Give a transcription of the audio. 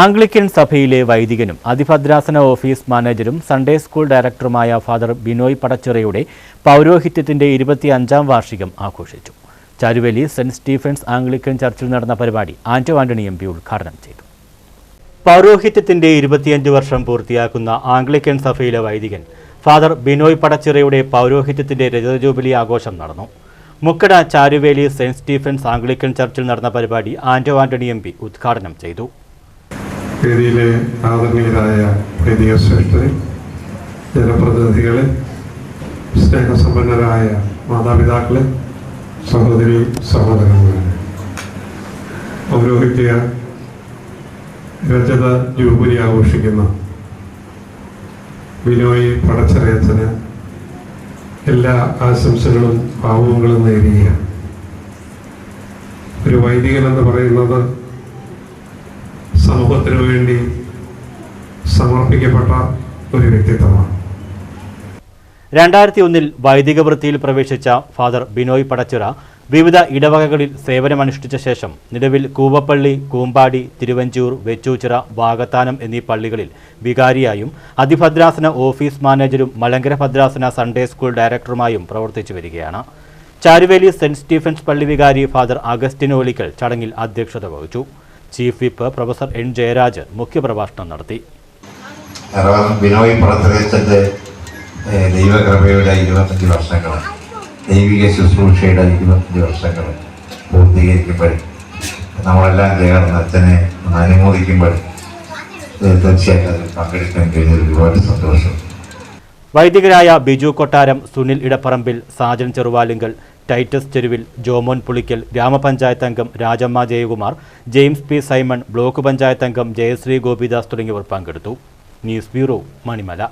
Anglican സഭയിലെ വൈദികനും അതിഭദ്രാസന ഓഫീസ് മാനേജരും സൺഡേ സ്കൂൾ ഡയറക്ടറുമായ ഫാദർ ബിനോയ് പടച്ചിറയുടെ പൗരോഹിത്യത്തിന്റെ ഇരുപത്തിയഞ്ചാം വാർഷികം ആഘോഷിച്ചു. ചാരുവേലി സെന്റ് സ്റ്റീഫൻസ് ആംഗ്ലിക്കൻ ചർച്ചിൽ നടന്ന പരിപാടി ആന്റോ ആന്റണി എം പി ഉദ്ഘാടനം ചെയ്തു. പൗരോഹിത്യത്തിന്റെ ഇരുപത്തിയഞ്ച് വർഷം പൂർത്തിയാക്കുന്ന ആംഗ്ലിക്കൻ സഭയിലെ വൈദികൻ ഫാദർ ബിനോയ് പടച്ചിറയുടെ പൗരോഹിത്യത്തിന്റെ രജത ജൂബിലി ആഘോഷം നടന്നു. Mukkada Charuveli saint Stephen's Anglican ചർച്ചിൽ നടന്ന പരിപാടി ആന്റോ ആന്റണി എം പി ഉദ്ഘാടനം ചെയ്തു. വേദിയിലെ ആദരണീയരായ വൈദിക ശ്രേഷ്ഠരെ ജനപ്രതിനിധികളെ സ്നേഹസമ്പന്നരായ മാതാപിതാക്കളെ സഹോദരി സഹോദരന്മാരെ. ഔരോഹിത്യ രജത ജൂബിലി ആഘോഷിക്കുന്ന ബിനോയ് പടച്ചറയച്ചന് എല്ലാ ആശംസകളും ഭാവങ്ങളും നേരിയ ഒരു വൈദികൻ എന്ന് പറയുന്നത് സമൂഹത്തിനു വേണ്ടി സമർപ്പിക്കപ്പെട്ട ഒരു വ്യക്തിത്വമാണ്. രണ്ടായിരത്തി ഒന്നിൽ വൈദിക വൃത്തിയിൽ പ്രവേശിച്ച ഫാദർ ബിനോയ് പടച്ചിറ വിവിധ ഇടവകകളിൽ സേവനമനുഷ്ഠിച്ച ശേഷം നിലവിൽ കൂവപ്പള്ളി കൂമ്പാടി തിരുവഞ്ചൂർ വെച്ചൂച്ചിറ വാകത്താനം എന്നീ പള്ളികളിൽ വികാരിയായും അതിഭദ്രാസന ഓഫീസ് മാനേജരും മലങ്കര ഭദ്രാസന സൺഡേ സ്കൂൾ ഡയറക്ടറുമായും പ്രവർത്തിച്ചു വരികയാണ്. ചാരുവേലി സെന്റ് സ്റ്റീഫൻസ് പള്ളി വികാരി ഫാദർ അഗസ്റ്റിൻ ഓലിക്കൽ ചടങ്ങിൽ അധ്യക്ഷത വഹിച്ചു. Chief whip professor N Jayaraj മുഖ്യപ്രഭാഷണം നടത്തി. ബിനോയ് പടത്തിറച്ചന്റെ ദൈവകൃപയുടെ ഇരുപത്തഞ്ച് വർഷങ്ങൾ ദൈവിക ശുശ്രൂഷയുടെ ഇരുപത്തഞ്ച് വർഷങ്ങൾ പൂർത്തീകരിക്കുമ്പോൾ നമ്മളെല്ലാം ചേർന്ന് അച്ഛനെ അനുമോദിക്കുമ്പോൾ തീർച്ചയായിട്ടും അതിൽ പങ്കെടുക്കാൻ കഴിഞ്ഞതിൽ ഒരുപാട് സന്തോഷം. വൈദികരായ ബിജു കൊട്ടാരം സുനിൽ ഇടപ്പറമ്പിൽ സാജൻ ചെറുവാലിങ്കൽ ടൈറ്റസ് ചെരുവിൽ ജോമോൻ പുളിക്കൽ ഗ്രാമപഞ്ചായത്ത് അംഗം Rajamma Jayakumar James P Simon block panchayat അംഗം ജയശ്രീ ഗോപിദാസ് തുടങ്ങിയവർ പങ്കെടുത്തു. News bureau Manimala.